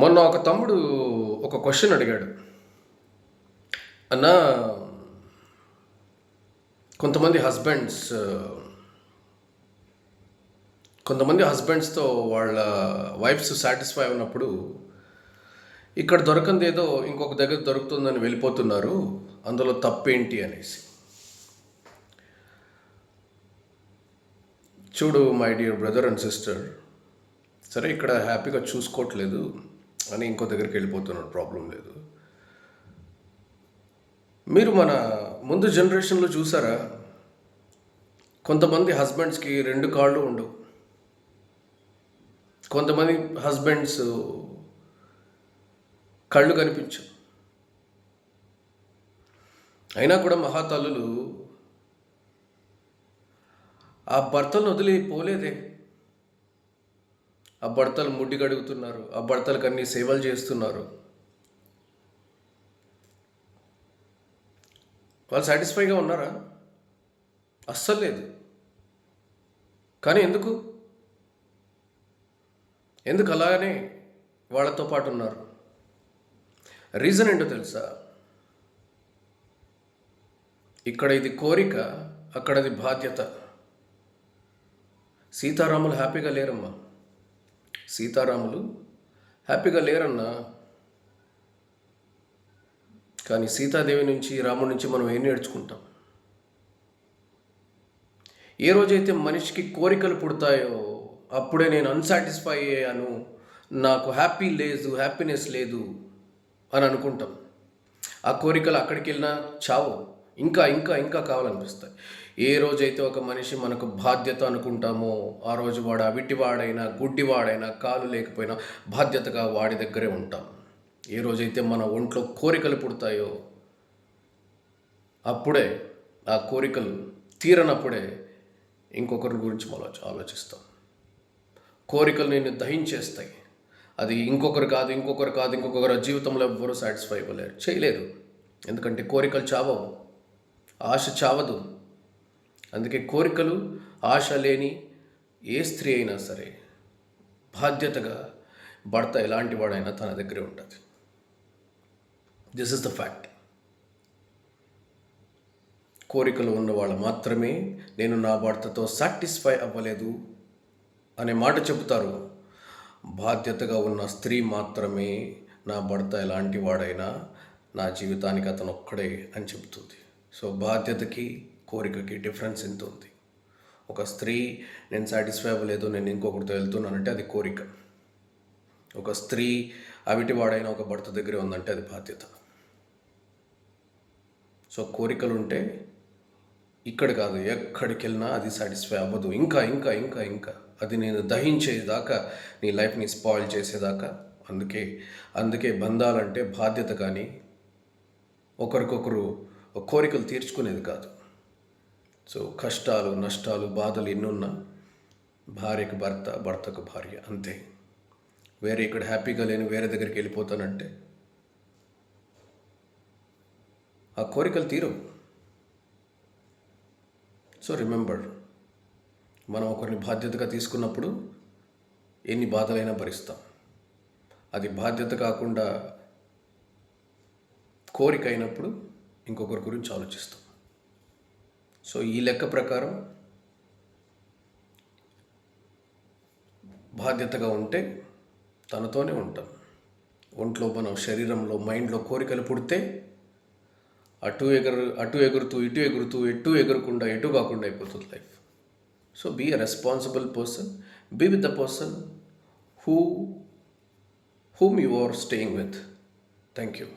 మొన్న ఒక తమ్ముడు ఒక క్వశ్చన్ అడిగాడు. అన్నా కొంతమంది హస్బెండ్స్ కొంతమంది హస్బెండ్స్తో వాళ్ళ వైఫ్స్ సాటిస్ఫై ఉన్నప్పుడు ఇక్కడ దొరకంది ఏదో ఇంకొక దగ్గర దొరుకుతుందని వెళ్ళిపోతున్నారు అందులో తప్పేంటి అనేసి. చూడు my dear brother and sister సరే ఇక్కడ హ్యాపీగా చూసుకోవట్లేదు. అని ఇంకో దగ్గరికి వెళ్ళిపోతున్నాడు. ప్రాబ్లం లేదు. మీరు మన ముందు జనరేషన్లో చూసారా? కొంతమంది హస్బెండ్స్కి రెండు కాళ్ళు ఉండవు. కొంతమంది హస్బెండ్స్ కళ్ళు కనిపించు అయినా కూడా మహాతల్లులు ఆ భర్తను వదిలి పోలేదే ఆ భర్తలు ముడ్డి కడుగుతున్నారు ఆ భర్తలకు అన్ని సేవలు చేస్తున్నారు. వాళ్ళు సాటిస్ఫైగా ఉన్నారా? అస్సలు లేదు. కానీ ఎందుకు? ఎందుకు అలాగనే వాళ్ళతో పాటు ఉన్నారు? రీజన్ ఏంటో తెలుసా? ఇక్కడ ఇది కోరిక అక్కడది బాధ్యత. సీతారాములు హ్యాపీగా లేరమ్మా. సీతారాములు. హ్యాపీగా లేరన్నా కానీ సీతాదేవి నుంచి రాముడి నుంచి మనం ఏం నేర్చుకుంటాం? ఏ రోజైతే మనిషికి కోరికలు పుడతాయో అప్పుడే నేను అన్సాటిస్ఫై అయ్యాను నాకు హ్యాపీ లేదు హ్యాపీనెస్ లేదు అని అనుకుంటాం. ఆ కోరికలు అక్కడికి వెళ్ళినా చావు ఇంకా ఇంకా ఇంకా కావాలనిపిస్తాయి. ఏ రోజైతే ఒక మనిషి మనకు బాధ్యత అనుకుంటామో ఆ రోజు వాడు అవిటివాడైనా గుడ్డివాడైనా కాలు లేకపోయినా బాధ్యతగా వాడి దగ్గరే ఉంటాం. ఏ రోజైతే మన ఒంట్లో కోరికలు పుడతాయో అప్పుడే ఆ కోరికలు తీరనప్పుడే ఇంకొకరి గురించి మనం ఆలోచిస్తాం. కోరికలు నేను దహించేస్తాయి. అది ఇంకొకరు కాదు ఇంకొకరు కాదు ఇంకొకరు జీవితంలో ఎవ్వరూ సాటిస్ఫై అవ్వలేరు. చేయలేరు ఎందుకంటే కోరికలు చావవు. ఆశ చావదు. అందుకే కోరికలు ఆశ లేని ఏ స్త్రీ అయినా సరే బాధ్యతగా భర్త ఎలాంటి వాడైనా తన దగ్గరే ఉంటుంది. దిస్ ఇస్ ద ఫ్యాక్ట్ కోరికలు ఉన్న వాళ్ళు మాత్రమే నేను నా భర్తతో సాటిస్ఫై అవ్వలేదు అనే మాట చెబుతారు. బాధ్యతగా ఉన్న స్త్రీ మాత్రమే నా భర్త ఎలాంటి వాడైనా నా జీవితానికి అతను ఒక్కడే అని చెబుతుంది. సో బాధ్యతకి కోరికకి డిఫరెన్స్ ఎంత ఉంది? ఒక స్త్రీ నేను సాటిస్ఫై అవ్వలేదు నేను ఇంకొకరితో వెళ్తున్నానంటే అది కోరిక. ఒక స్త్రీ అవిటివాడైన ఒక భర్త దగ్గర ఉందంటే అది బాధ్యత. సో కోరికలు ఉంటే ఇక్కడ కాదు ఎక్కడికి వెళ్ళినా అది సాటిస్ఫై అవ్వదు. ఇంకా ఇంకా ఇంకా ఇంకా. అది నేను దహించేదాకా నీ లైఫ్ని స్పాయిల్ చేసేదాకా అందుకే అందుకే బంధాలంటే బాధ్యత కానీ ఒకరికొకరు కోరికలు తీర్చుకునేది కాదు. సో కష్టాలు నష్టాలు బాధలు ఎన్నున్నా భార్యకు భర్త భర్తకు భార్య అంతే. వేరే ఇక్కడ హ్యాపీగా లేని వేరే దగ్గరికి వెళ్ళిపోతానంటే ఆ కోరికలు తీరవు. సో రిమెంబర్ మనం ఒకరిని బాధ్యతగా తీసుకున్నప్పుడు ఎన్ని బాధలైనా భరిస్తాం. అది బాధ్యత కాకుండా కోరిక అయినప్పుడు ఇంకొకరి గురించి ఆలోచిస్తాం. సో ఈ లెక్క ప్రకారం బాధ్యతగా ఉంటే తనతోనే ఉంటాం. ఒంట్లో మనం శరీరంలో మైండ్లో కోరికలు పుడితే అటు ఎగరు అటు ఎగురుతూ ఇటు ఎగురుతూ ఎటు ఎగురకుండా ఎటు కాకుండా అయిపోతుంది life. So be a responsible person be with the person who whom you are staying with. Thank you.